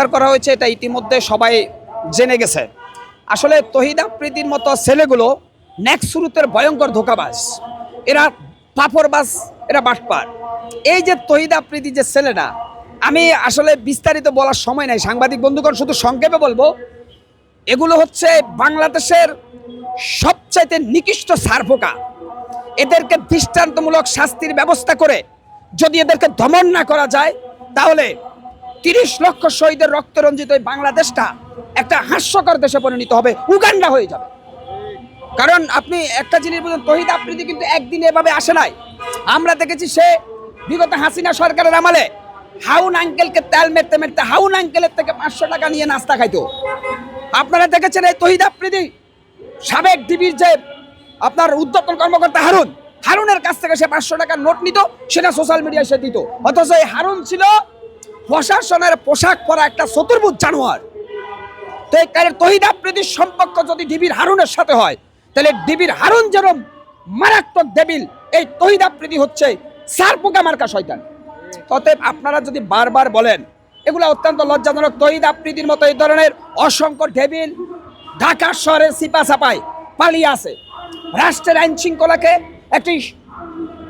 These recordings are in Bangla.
গ্রেপ্তার করা হয়েছে, এটা ইতিমধ্যে সবাই জেনে গেছে। আসলে তহিদ আফ্রিদির মতো ছেলেগুলো নেক্সট শুরুতের ভয়ঙ্কর ধোকাবাজ। এরা পাফরবাজ, এরা বাটপার। এই যে তহিদ আফ্রিদি যে ছেলেটা, আমি আসলে বিস্তারিত বলার সময় নাই, সাংবাদিক বন্ধুগণ, শুধু সংক্ষেপে বলব, এগুলো হচ্ছে বাংলাদেশের সবচাইতে নিকৃষ্ট সারফোকা। এদেরকে দৃষ্টান্তমূলক শাস্তির ব্যবস্থা করে যদি এদেরকে দমন না করা যায়, তাহলে তিরিশ লক্ষ শহীদের রক্তরঞ্জিত এই বাংলাদেশটা একটা হাস্যকর দেশে পরিণত হবে, উগান্ডা হয়ে যাবে। কারণ আপনি একটা জিনিস বুঝুন, তহিদ আফ্রিদি কিন্তু একদিন এভাবে আসে নাই। আমরা দেখেছি সে বিগত হাসিনা সরকারের আমলে হাউন আঙ্কেলকে তেল মেরতে মেরতে, হাউন আঙ্কেলের থেকে পাঁচশো টাকা নিয়ে নাস্তা খাইতো। আপনারা দেখেছেন এই তহিদ আফ্রিদি, সাবেক ডিবির যে আপনার উদ্যোতন কর্মকর্তা হারুন, হারুনের কাছ থেকে সে পাঁচশো টাকার নোট নিত, সেটা সোশ্যাল মিডিয়ায় সে দিত। অথচ এই হারুন ছিল প্রশাসনের পোশাক পরা একটা চতুর্ভুজ জানোয়ার। তো এই কারণে তহিদ আফ্রিদির সম্পর্ক যদি ডিবির হারুনের সাথে হয়, তাহলে ডিবির হারুন যেরম মারাত্মক দেবিল এই তহিদ আফ্রিদি হচ্ছে সার পোকা মার্কা শয়তান। অতএব আপনারা যদি বারবার বলেন, এগুলো অত্যন্ত লজ্জাজনক, তহিদ আফ্রিদির মতো এই ধরনের অসংখ্য ঢেবিল ঢাকা শহরের সিপা সাপায় পালিয়ে আছে রাষ্ট্রের আইন শৃঙ্খলাকে একটি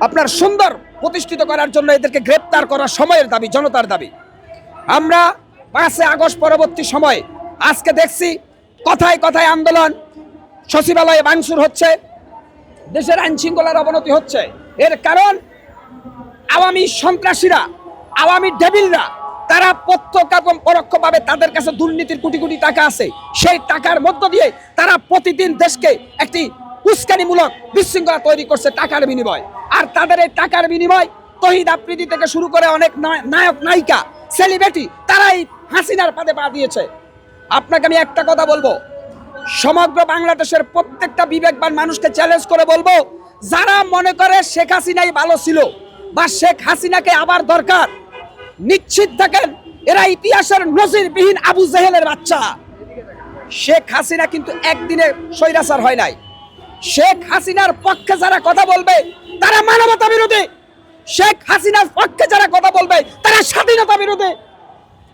আপনার সুন্দর প্রতিষ্ঠিত করার জন্য এদেরকে গ্রেপ্তার করার সময়ের দাবি, জনতার দাবি। আমরা পাঁচে আগস্ট পরবর্তী সময়ে আজকে দেখছি কথায় কথায় আন্দোলন, সচিবালয়ে ভাঙচুর হচ্ছে, দেশের আইন শৃঙ্খলার অবনতি হচ্ছে। এর কারণ, আওয়ামী সন্ত্রাসীরা, আওয়ামী ডেবিলরা, তারা প্রত্যক্ষ এবং পরোক্ষভাবে তাদের কাছে দুর্নীতির কোটি কোটি টাকা আছে। সেই টাকার মধ্য দিয়ে তারা প্রতিদিন দেশকে একটি উস্কানিমূলক বিশৃঙ্খলা তৈরি করছে টাকার বিনিময়। আর তাদের এই টাকার বিনিময় তহিদ আফ্রিদি থেকে শুরু করে অনেক নায়- নায়ক নায়িকা সেলিব্রিটি তারাই হাসিনার পাদে পা দিয়েছে। আপনাকে আমি একটা কথা বলব। সমগ্র বাংলাদেশের প্রত্যেকটা বিবেকবান মানুষকে চ্যালেঞ্জ করে বলব, যারা মনে করে শেখ হাসিনাই ভালো ছিল বা শেখ হাসিনাকে আবার দরকার, নিশ্চিত থাকেন এরা ইতিহাসের নজিরবিহীন আবু জেহেলের বাচ্চা। শেখ হাসিনা কিন্তু একদিনে স্বৈরাচার হয় নাই। শেখ হাসিনার পক্ষে যারা কথা বলবে, তারা মানবতা বিরোধী শেখ হাসিনার পক্ষে যারা কথা বলবে, তারা স্বাধীনতা বিরোধী।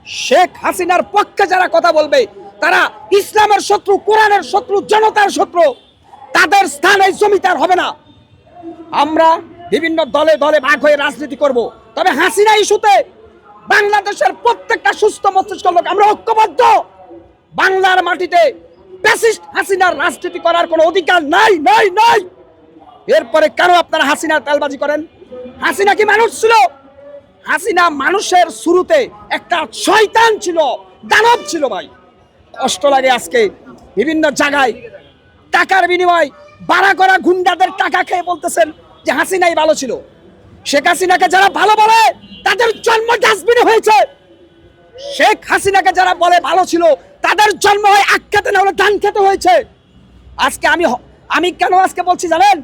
শেখ হাসিনার পক্ষে যারা কথা বলবে, তারা ইসলামের শত্রু, কোরআনের শত্রু, জনতার শত্রু। তাদের স্থান এই জমিতে আর হবে না। আমরা বিভিন্ন দলে দলে ভাগ হয়ে রাজনীতি করব। তবে হাসিনা ইস্যুতে বাংলাদেশের প্রত্যেকটা সুস্থ মস্তিষ্ক লোক, আমরা ঐক্যবদ্ধ। বাংলার মাটিতে হাসিনার রাজনীতি করার কোনো অধিকার নাই নাই নাই। এরপরে কেন আপনারা হাসিনার তেলবাজি করেন? হাসিনা কি মানুষ ছিল? হাসিনা মানুষের শুরুতে একটা শয়তান ছিল, দানব ছিল ভাই। কষ্ট লাগে আজকে বিভিন্ন জায়গায় টাকার বিনিময়, বাড়া করা গুন্ডাদের টাকা খেয়ে বলতেছেন যে হাসিনাই ভালো ছিল। শেখ হাসিনাকে যারা ভালো বলে, তাদের জন্ম ডাস্টবিনে হয়েছে। শেখ হাসিনাকে যারা বলে ভালো ছিল, তাদের জন্ম হয় আখ খেতে, না হলে ধান খেতে হয়েছে। আজকে আমি আমি কেন আজকে বলছি জানেন?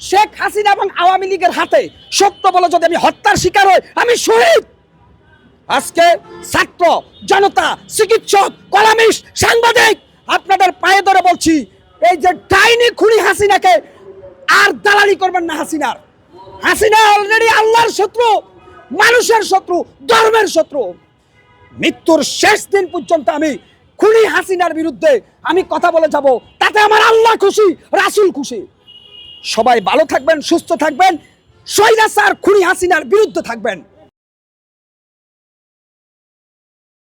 শেখ হাসিনা এবং আওয়ামী লীগের হাতে সত্য বলে যদি আমি হত্যার শিকার হই, আমি শহীদ। আজকে ছাত্র, জনতা, চিকিৎসক কলামিস্ট সাংবাদিক, আপনাদের পায়ে ধরে বলছি, এই যে ডাইনি খুনি হাসিনাকে আর দালালি করবেন না হাসিনার। হাসিনা অলরেডি আল্লাহর শত্রু, মানুষের শত্রু, ধর্মের শত্রু। মৃত্যুর শেষ দিন পর্যন্ত আমি খুনি হাসিনার বিরুদ্ধে আমি কথা বলে যাব, তাতে আমার আল্লাহ খুশি, রাসুল খুশি। সবাই ভালো থাকবেন সুস্থ থাকবেন। সৈরাসার খুনি হাসিনার বিরুদ্ধে থাকবেন।